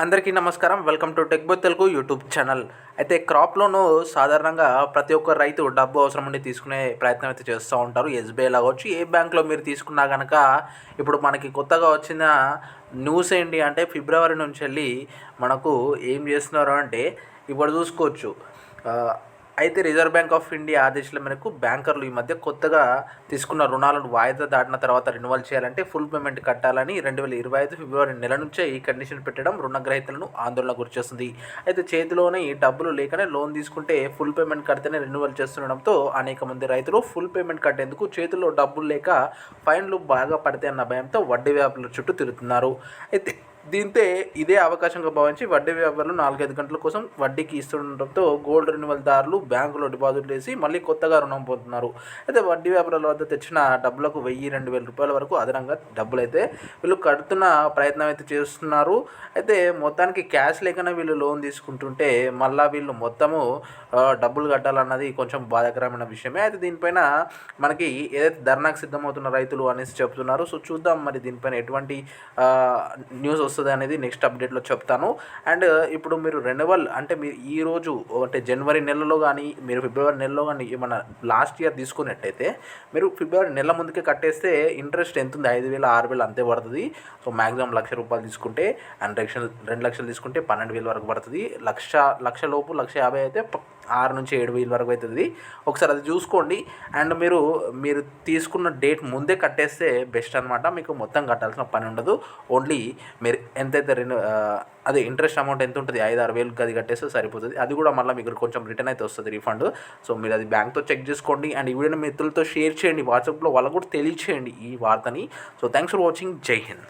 అందరికీ నమస్కారం. Welcome to tech both Telugu YouTube channel. అయితే క్రాప్ లోను సాధారణంగా ప్రతి ఒక్క రైతు డబ్బు అవసరం ఉండి తీసుకునే ప్రయత్నం అయితే చేస్తూ ఉంటారు. ఎస్బీఐ కావచ్చు ఏ బ్యాంక్లో మీరు తీసుకున్నా కనుక ఇప్పుడు మనకి కొత్తగా వచ్చిన న్యూస్ ఏంటి అంటే ఫిబ్రవరి నుంచి వెళ్ళి మనకు ఏం చేస్తున్నారు అంటే ఇప్పుడు చూసుకోవచ్చు. అయితే రిజర్వ్ బ్యాంక్ ఆఫ్ ఇండియా ఆదేశాల మేరకు బ్యాంకర్లు ఈ మధ్య కొత్తగా తీసుకున్న రుణాలను వాయిదా దాటిన తర్వాత రెన్యువల్ చేయాలంటే ఫుల్ పేమెంట్ కట్టాలని రెండు వేల ఇరవై ఐదు ఫిబ్రవరి నెల నుంచే ఈ కండిషన్ పెట్టడం రుణగ్రహీతలను ఆందోళన గురిచేస్తుంది అయితే చేతిలోనే ఈ డబ్బులు లేకనే లోన్ తీసుకుంటే ఫుల్ పేమెంట్ కడితేనే రెన్యువల్ చేస్తుండడంతో అనేక మంది రైతులు ఫుల్ పేమెంట్ కట్టేందుకు చేతుల్లో డబ్బులు లేక ఫైన్లు బాగా పడతాయన్న భయంతో వడ్డీ వ్యాపారుల చుట్టూ తిరుగుతున్నారు. అయితే దీంతో ఇదే అవకాశంగా భావించి వడ్డీ వ్యాపారులు నాలుగైదు గంటల కోసం వడ్డీకి ఇస్తుండటంతో గోల్డ్ రెన్యువల్ దారులు బ్యాంకులో డిపాజిట్లు వేసి మళ్ళీ కొత్తగా రుణం పొందుతున్నారు. అయితే వడ్డీ వ్యాపారుల వద్ద తెచ్చిన డబ్బులకు వెయ్యి రెండు వేల రూపాయల వరకు అదనంగా డబ్బులు అయితే వీళ్ళు కడుతున్న ప్రయత్నం అయితే చేస్తున్నారు. అయితే మొత్తానికి క్యాష్ లేకనే వీళ్ళు లోన్ తీసుకుంటుంటే మళ్ళీ వీళ్ళు మొత్తము డబ్బులు కట్టాలన్నది కొంచెం బాధాకరమైన విషయమే. అయితే దీనిపైన మనకి ఏదైతే ధర్నాకు సిద్ధమవుతున్న రైతులు అనేసి చెప్తున్నారు సో చూద్దాం మరి దీనిపైన ఎటువంటి న్యూస్ వస్తుంది? అనేది నెక్స్ట్ అప్డేట్లో చెప్తాను. అండ్ ఇప్పుడు మీరు రెన్యువల్ అంటే మీరు ఈ రోజు అంటే జనవరి నెలలో కానీ మీరు ఫిబ్రవరి నెలలో కానీ ఏమన్నా లాస్ట్ ఇయర్ తీసుకున్నట్టయితే మీరు ఫిబ్రవరి నెల ముందుకే కట్టేస్తే ఇంట్రెస్ట్ ఎంత ఉంది? ఐదు వేల ఆరు వేలు అంతే పడుతుంది. సో మ్యాక్సిమం లక్ష రూపాయలు తీసుకుంటే అండ్ లక్షలు రెండు లక్షలు తీసుకుంటే పన్నెండు వేలు వరకు పడుతుంది. లక్ష లక్ష లోపు లక్ష యాభై అయితే ఆరు నుంచి ఏడు వేలు వరకు అవుతుంది. ఒకసారి అది చూసుకోండి. అండ్ మీరు మీరు తీసుకున్న డేట్ ముందే కట్టేస్తే బెస్ట్ అనమాట మీకు మొత్తం కట్టాల్సిన పని ఉండదు. ఓన్లీ మీరు ఎంతైతే రెన్యూ అదే ఇంట్రెస్ట్ అమౌంట్ ఎంత ఉంటుంది ఐదు ఆరు వేలు అది కట్టేస్తే సరిపోతుంది. అది కూడా మళ్ళీ మీకు కొంచెం రిటర్న్ అయితే వస్తుంది రీఫండ్ సో మీరు అది బ్యాంక్తో చెక్ చేసుకోండి అండ్ ఈ వీడియోని మిత్రులతో షేర్ చేయండి. వాట్సాప్లో వాళ్ళకు కూడా తెలియచేయండి ఈ వార్తని. సో థ్యాంక్స్ ఫర్ వాచింగ్ జై హింద్